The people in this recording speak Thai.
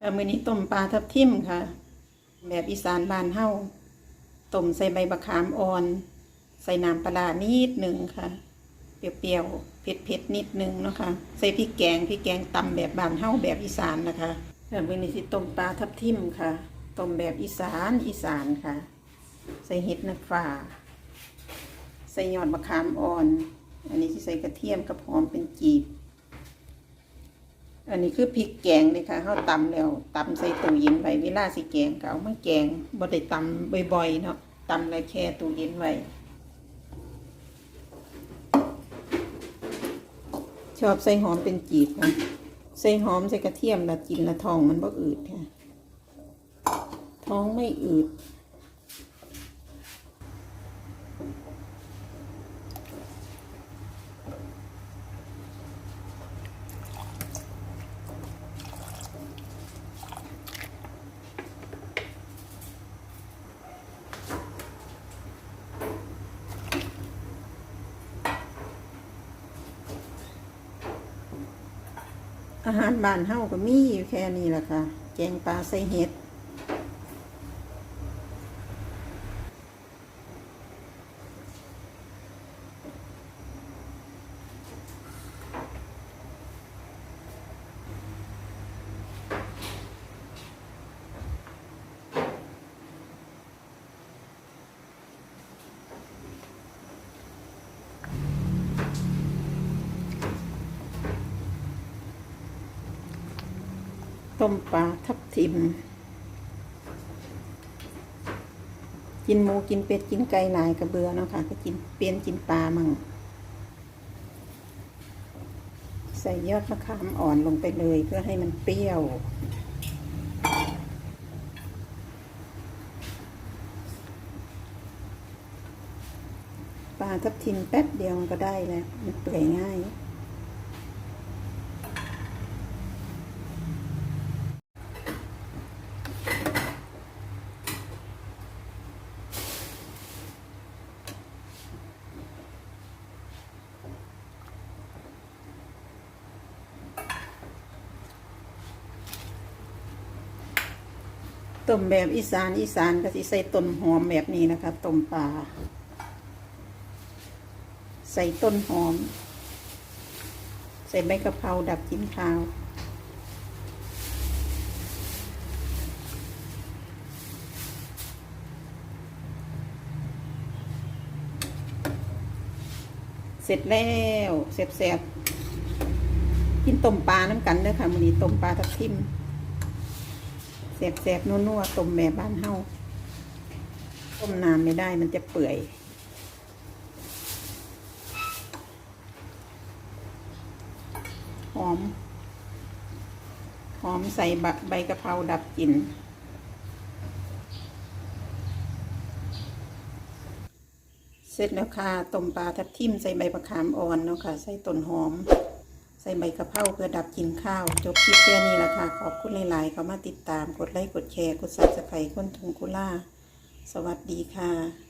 เอ่อมื้อนี้ต้มปลาทับทิมค่ะ แบบอีสานบ้านเฮาต้มใส่ใบมะขามอ่อน ใส่น้ำปลานิดหนึ่งค่ะ เปรี้ยวๆเผ็ดๆนิดหนึงเนาะค่ะใส่พริกแกงพริกแกงตำแบบบ้านเฮาแบบอีสานนะคะแบบมื้อนี้สิต้มปลาทับทิมค่ะต้มแบบอีสานอีสานค่ะ ใส่เห็ดนางฟ้าใส่ยอดมะขามอ่อน อันนี้ที่ใส่กระเทียมกับหอมเป็นจีบ อันนี้คือพริกแกงเลยค่ะเขาตำแล้วตำใส่ตู้เย็นไว้เวลาสิแกงก็เอามาแกงบ่ได้ตำบ่อยๆเนาะตำแล้วแช่ตู้เย็นไว้ชอบใส่หอมเป็นจีบค่ะใส่หอมใส่กระเทียมแล้วกินแล้วท้องมันบ่อืดค่ะท้องไม่อืด อาหารบ้านเฮาก็มีอยู่แค่นี้แหละค่ะ แกงปลาใส่เห็ด ต้มปลาทับทิม กินหมูกินเป็ดกินไก่หลายกระเบือเนาะค่ะ ก็กินเปลี่ยนกินปลามั่งใส่ยอดมะขามอ่อนลงไปเลยเพื่อให้มันเปรี้ยว ปลาทับทิมแป๊บเดียวมันก็ได้แล้ว มันเปื่อยง่าย ต้มแบบอีสานอีสานก็สิใส่ต้นหอมแบบนี้นะคะต้มปลาใส่ต้นหอม ใส่ใบกะเพราดับกลิ่นข้าวเสร็จแล้วเสบๆกินต้มปลาน้ำกันเด้อค่ะมื้อนี้ต้มปลาทับทิม แสบๆนัวๆต้มแบบบ้านเฮาต้มนานไม่ได้มันจะเปื่อย หอม หอมใส่ใบกะเพราดับกลิ่นเสร็จแล้วค่ะต้มปลาทับทิมใส่ใบมะขามอ่อนเนาะค่ะ ใส่ต้นหอม ส่ใบกะเพราเพื่อดับกลิ่นข้าว จบคลิปแค่นี้ละค่ะ ขอบคุณหลายๆเขามาติดตาม กดไลค์ กดแชร์ กดซับสไครต์ก้นทุงกุล่า สวัสดีค่ะ